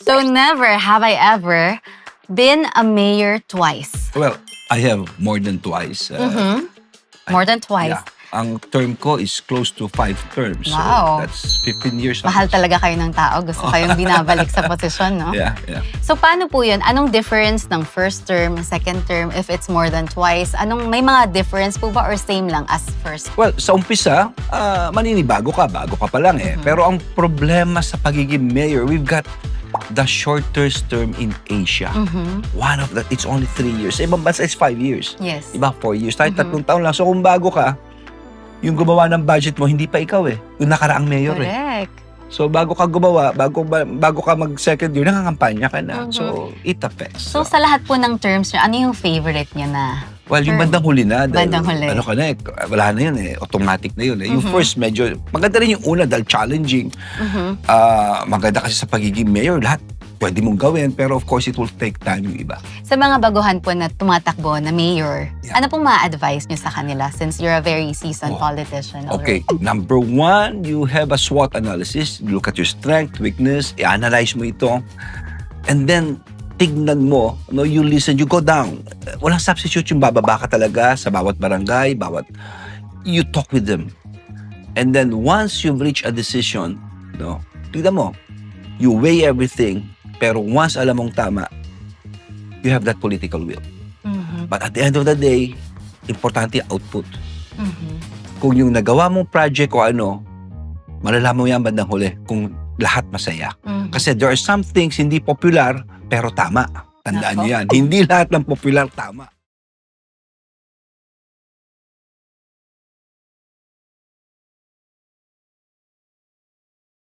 So never have I ever been a mayor twice. Well, I have more than twice. Uh, Mhm. More than twice. Yeah. Ang term ko is close to five terms. Wow. So that's 15 years. Mahal talaga kayo ng tao. Gusto kayong binabalik sa posisyon, no? Yeah, yeah. So paano po yun? Anong difference ng first term, second term, if it's more than twice? Anong, may mga difference po ba or same lang as first? Well, sa umpisa, ah, maninibago ka, bago ka pa lang eh. Mm-hmm. Pero ang problema sa pagiging mayor, we've got the shortest term in Asia. Mhm. One of that, it's only three years. Sa ibang bansa, it's five years. Yes. Iba, four years. Tayo Mhm. tatlong taon lang. So kung bago ka, yung gumawa ng budget mo, hindi pa ikaw eh. Yung nakaraang mayor eh. Correct. So bago ka gumawa, bago ba- bago ka mag second year, nangangampanya ka na. Mhm. So it affects. So sa lahat po ng terms nyo, ano yung favorite nyo na? Well, yung bandang huli na. Dahil, Bandang huli. Ano ka na eh, wala na yun eh. Automatic na yun eh. Yung Mhm. first medyo, maganda rin yung una dahil challenging. Mhm. Ah, maganda kasi sa pagiging mayor, lahat pwede mong gawin. Pero of course, it will take time yung iba. Sa mga baguhan po na tumatakbo na mayor, Yeah. ano pong ma-advise nyo sa kanila since you're a very seasoned Oh. politician Okay, already? number one, you have a SWOT analysis. Look at your strength, weakness, i-analyze mo ito. And then, tignan mo, no, you listen, you go down. Walang substitute yung bababa ka talaga sa bawat barangay, bawat... You talk with them. And then, once you've reached a decision, no, tignan mo, you weigh everything, pero once alam mong tama, you have that political will. Mhm. But at the end of the day, importante yung output Mhm. kung yung nagawa mong project o ano, malalaman mo yan bandang huli kung lahat masaya. Mhm. Kasi there are some things hindi popular pero tama. Tandaan Nako. niyo yan. Hindi lahat ng popular tama.